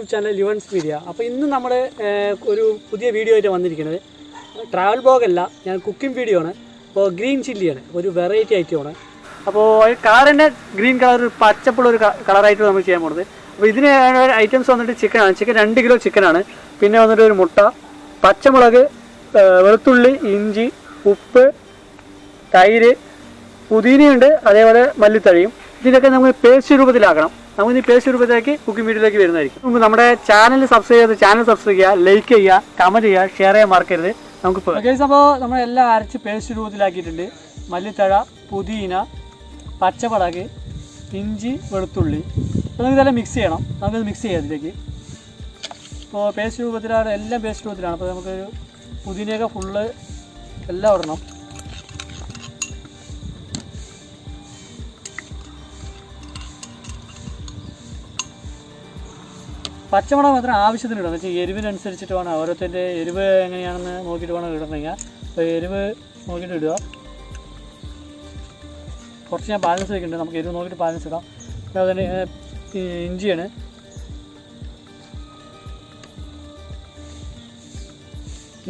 നമ്മുടെ ലിവൻസ് മീഡിയ. അപ്പോൾ ഇന്ന് നമ്മൾ ഒരു പുതിയ വീഡിയോ ആയിട്ട് വന്നിരിക്കുന്നത് ട്രാവൽ ബ്ലോഗ് അല്ല ഞാൻ കുക്കിംഗ് വീഡിയോ ആണ്. അപ്പോൾ ഗ്രീൻ ചില്ലിയാണ് ഒരു വെറൈറ്റി ഐറ്റമാണ് അപ്പോൾ കളറിന്റെ ഗ്രീൻ കളർ പച്ചപ്പുള്ള ഒരു കളറായിട്ട് നമ്മൾ ചെയ്യാൻ പോകുന്നത് അപ്പോൾ ഇതിന് ഐറ്റംസ് വന്നിട്ട് ചിക്കനാണ് ചിക്കൻ രണ്ട് കിലോ ചിക്കനാണ് പിന്നെ വന്നിട്ട് ഒരു മുട്ട പച്ചമുളക് വെളുത്തുള്ളി ഇഞ്ചി ഉപ്പ് തൈര് പുതിനയുണ്ട് അതേപോലെ മല്ലിത്തഴിയും. ഇതിനൊക്കെ നമുക്ക് പേസ്റ്റ് രൂപത്തിലാക്കണം. നമുക്ക് ഈ പേസ്റ്റ് രൂപത്തിലാക്കി കുക്കിംഗ് വീഡിയോയിലേക്ക് വരുന്നതായിരിക്കും. നമുക്ക് നമ്മുടെ ചാനൽ സബ്സ്ക്രൈബ് ചെയ്ത് ചാനൽ സബ്സ്ക്രൈബ് ചെയ്യുക ലൈക്ക് ചെയ്യുക കമന്റ് ചെയ്യുക ഷെയർ ചെയ്യാൻ മറക്കരുത്. നമുക്ക് അപ്പോൾ നമ്മളെല്ലാം അരച്ച് പേസ്റ്റ് രൂപത്തിലാക്കിയിട്ടുണ്ട്. മല്ലിത്തഴ പുതിന പച്ചമുളക് ഇഞ്ചി വെളുത്തുള്ളി. അപ്പോൾ നമുക്ക് ഇതെല്ലാം മിക്സ് ചെയ്യണം. നമുക്കത് മിക്സ് ചെയ്യാം ഇതിലേക്ക്. ഇപ്പോൾ പേസ്റ്റ് രൂപത്തിലാണ് എല്ലാം പേസ്റ്റ് രൂപത്തിലാണ്. അപ്പോൾ നമുക്കൊരു പുതിനയൊക്കെ ഫുള്ള് എല്ലാം ഇടണം പച്ചമുളക് മാത്രം ആവശ്യത്തിന് ഇടണം വെച്ചാൽ എരിവിനനുസരിച്ചിട്ട് വേണം. ഓരോരുത്തന്റെ എരിവ് എങ്ങനെയാണെന്ന് നോക്കിയിട്ട് വേണം ഇടണമെങ്കിൽ. അപ്പോൾ എരിവ് നോക്കിയിട്ട് ഇടുക. കുറച്ച് ഞാൻ ബാലൻസ് വയ്ക്കുന്നുണ്ട് നമുക്ക് എരിവ് നോക്കിയിട്ട് ബാലൻസ് ഇടാം. പിന്നെ തന്നെ ഇഞ്ചിയാണ്.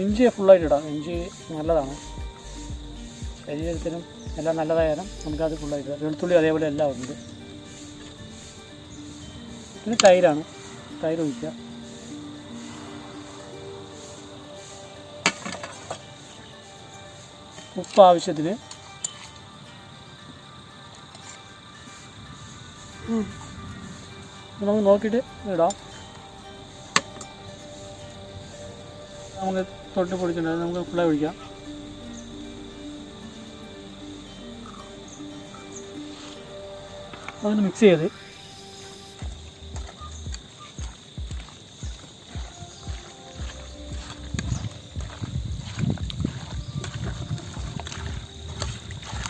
ഇഞ്ചി ഫുള്ളായിട്ട് ഇടാം. ഇഞ്ചി നല്ലതാണ്. ശരീരത്തിനും എല്ലാം നല്ലതായാലും നമുക്കത് ഫുള്ളായിട്ട് വെളുത്തുള്ളി അതേപോലെ എല്ലാം ഉണ്ട്. പിന്നെ തൈരാണ്. തൈര് ഒഴിക്കുക ഉപ്പ് ആവശ്യത്തിന് നമുക്ക് നോക്കിയിട്ട് ഇടാം. നമുക്ക് തൊട്ട് പൊടിക്കണ്ട നമുക്ക് ഫുള്ളായി ഒഴിക്കാം. അതൊന്ന് മിക്സ് ചെയ്ത്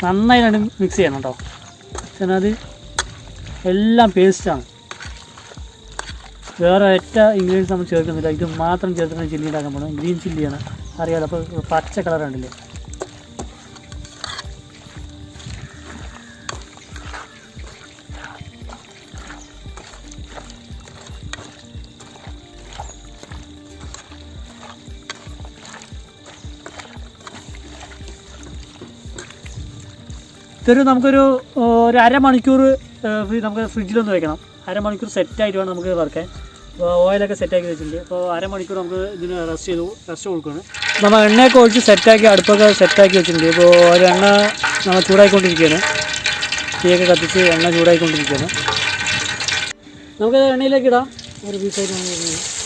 നന്നായി രണ്ട് മിക്സ് ചെയ്യണം കേട്ടോ കാരണം അത് എല്ലാം പേസ്റ്റാണ് വേറെ ഒറ്റ ഇൻഗ്രീഡിയൻസ് നമ്മൾ ചേർക്കുന്നില്ല. ഇത് മാത്രം ചേർക്കുന്ന ചില്ലി ഉണ്ടാക്കാൻ പോകണം ഗ്രീൻ ചില്ലിയാണ് അറിയാലോ അപ്പോൾ പച്ച കളർ ഇതൊരു നമുക്കൊരു ഒരു അരമണിക്കൂർ നമുക്ക് ഫ്രിഡ്ജിലൊന്ന് വെക്കണം. അരമണിക്കൂർ സെറ്റായിട്ട് വേണം നമുക്ക് വറുക്കാൻ. അപ്പോൾ ഓയിലൊക്കെ സെറ്റാക്കി വെച്ചിട്ടുണ്ട്. അപ്പോൾ അരമണിക്കൂർ നമുക്ക് ഇതിന് റെസ്റ്റ് ചെയ്തു റെസ്റ്റ് കൊടുക്കുകയാണ്. നമ്മൾ എണ്ണയൊക്കെ ഒഴിച്ച് സെറ്റാക്കി അടുപ്പൊക്കെ സെറ്റാക്കി വെച്ചിട്ടുണ്ട്. ഇപ്പോൾ ഒരു എണ്ണ നമ്മൾ ചൂടായിക്കൊണ്ടിരിക്കുകയാണ്. തീയൊക്കെ കത്തിച്ച് എണ്ണ ചൂടായിക്കൊണ്ടിരിക്കുകയാണ്. നമുക്ക് എണ്ണയിലേക്ക് ഇടാം. ഒരു പീസായിട്ട്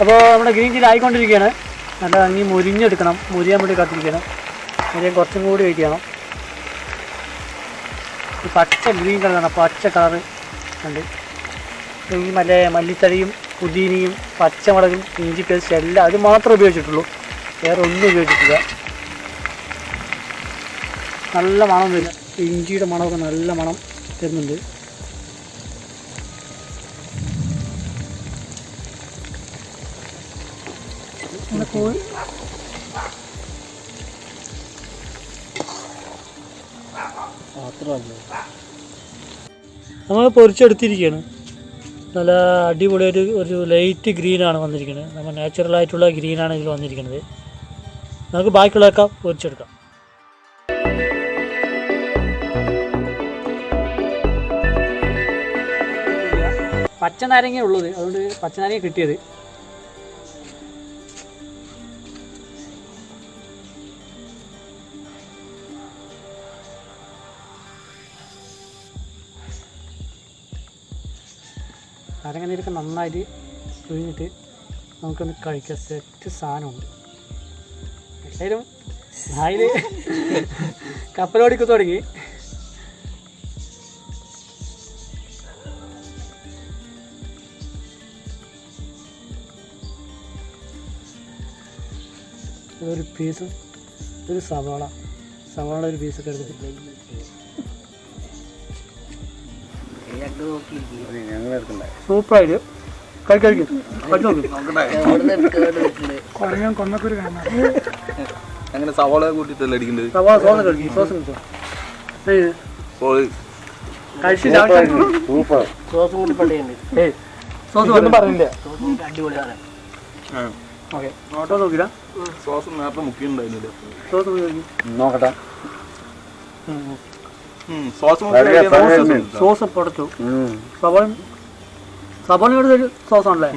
അപ്പോൾ നമ്മുടെ ഗ്രീൻ ചില്ലി ആയിക്കൊണ്ടിരിക്കുകയാണ്. നല്ല ഇനി മുരിഞ്ഞെടുക്കണം. മുരിയാൻ വേണ്ടി കാത്തിരിക്കണം മുരിയാൻ കുറച്ചും കൂടി വയ്ക്കണം ഈ പച്ച ഗ്രീൻ കളറാണ് പച്ച കളറ് ഉണ്ട് ഈ മറ്റേ മല്ലിത്തടിയും പുതിനയും പച്ചമുളകും ഇഞ്ചി പേസ്റ്റ് എല്ലാം അത് മാത്രമേ ഉപയോഗിച്ചിട്ടുള്ളൂ. വേറെ ഒന്നും ഉപയോഗിച്ചിട്ടില്ല. നല്ല മണം വരും ഇഞ്ചിയുടെ മണമൊക്കെ നല്ല മണം തരുന്നുണ്ട്. കോഴി നമ്മൾ പൊരിച്ചെടുത്തിരിക്കുകയാണ് നല്ല അടിപൊളിയായിട്ട് ഒരു ലൈറ്റ് ഗ്രീനാണ് വന്നിരിക്കുന്നത് നമ്മൾ നാച്ചുറൽ ആയിട്ടുള്ള ഗ്രീനാണ് ഇതിൽ വന്നിരിക്കുന്നത് നമുക്ക് ബാക്കിയുള്ളതൊക്കെ പൊരിച്ചെടുക്കാം. പച്ച നാരങ്ങ ഉള്ളത് അതുകൊണ്ട് പച്ച നാരങ്ങ കിട്ടിയത്. നാരങ്ങനീരൊക്കെ നന്നായിട്ട് പിഴിഞ്ഞിട്ട് നമുക്കൊന്ന് കഴിക്കാൻ സെറ്റ് സാധനമുണ്ട്. എല്ലാവരും അതിൽ കപ്പലോടിക്ക് തുടങ്ങി. ഒരു പീസും ഒരു സവാള. സവാള ഒരു പീസൊക്കെ എടുത്തിട്ട് സൂപ്പറായിട്ട്. കഴി കഴിക്കും കഴിച്ചു നോക്ക്. കുറയാൻ കൊന്നക്കൊരു കാണാം. അങ്ങനെ സവാള കൂട്ടിട്ടല്ലേ അടിക്കേണ്ടത്? സവാള സോസ് കഴിക്കും സോസ് കിട്ടും കഴിച്ച് സൂപ്പർ ഏയ്. സോസ് പറഞ്ഞില്ല. ഓക്കെ. സോസ് സോസ് നേരത്തെ മുക്കിയുണ്ടായിരുന്നില്ല സോസ് നോക്കട്ടെ. സോസ് സോസ് പൊടച്ചു. സവാള സവാളയോട് ഒരു സോസാണല്ലേ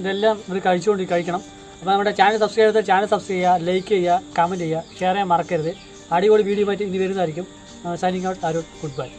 ഇതെല്ലാം ഇത് കഴിച്ചുകൊണ്ട് കഴിക്കണം. അപ്പോൾ നമ്മുടെ ചാനൽ സബ്സ്ക്രൈബ് ചെയ്താൽ ചാനൽ സബ്സ്ക്രൈബ് ചെയ്യുക ലൈക്ക് ചെയ്യുക കമന്റ് ചെയ്യുക ഷെയർ ചെയ്യാൻ മറക്കരുത്. അടിപൊളി വീഡിയോ ആയിട്ട് ഇനി വരുന്നതായിരിക്കും. സൈനിങ് ഔട്ട് ആരോ ഗുഡ് ബൈ